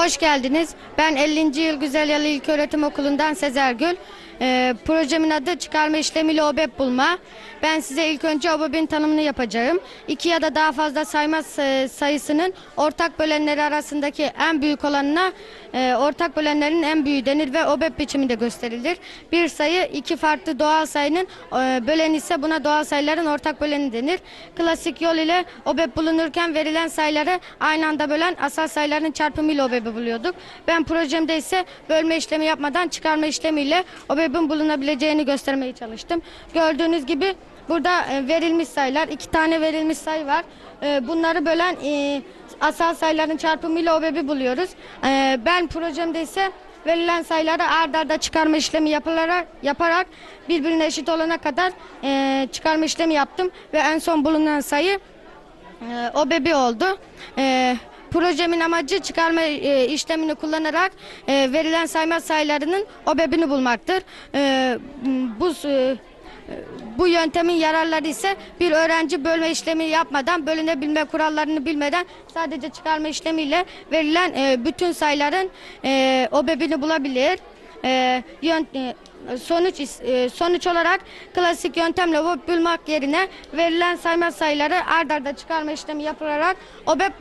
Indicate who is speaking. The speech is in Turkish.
Speaker 1: Hoş geldiniz. Ben 50. Yıl Güzelyalı İlköğretim Okulu'ndan Sezer Gül. Ee, projemin adı çıkarma işlemiyle OBEP bulma. Ben size ilk önce OBEP'in tanımını yapacağım. İki ya da daha fazla sayma sa- sayısının ortak bölenleri arasındaki en büyük olanına e, ortak bölenlerin en büyüğü denir ve OBEP biçiminde gösterilir. Bir sayı iki farklı doğal sayının e, böleni ise buna doğal sayıların ortak böleni denir. Klasik yol ile OBEP bulunurken verilen sayıları aynı anda bölen asal sayıların çarpımıyla OBEP'i buluyorduk. Ben projemde ise bölme işlemi yapmadan çıkarma işlemiyle OBEP'in bulunabileceğini göstermeye çalıştım. Gördüğünüz gibi burada e, verilmiş sayılar, iki tane verilmiş sayı var. E, Bunları bölen e, asal sayıların çarpımıyla OBEP'i buluyoruz. E, Ben projemde ise verilen sayıları ard arda çıkarma işlemi yapılarak, yaparak birbirine eşit olana kadar çıkarma işlemi yaptım ve en son bulunan sayı e, OBEP'i oldu. Projemin amacı çıkarma e, işlemini kullanarak e, verilen sayma sayılarının OBEP'ini bulmaktır. E, bu e, bu yöntemin yararları ise bir öğrenci bölme işlemi yapmadan, bölünebilme kurallarını bilmeden sadece çıkarma işlemiyle verilen e, bütün sayıların e, OBEP'ini bulabilir. E, yön- e, sonuç e, sonuç olarak klasik yöntemle bulmak yerine verilen sayma sayıları ard arda çıkarma işlemi yapılarak OBEP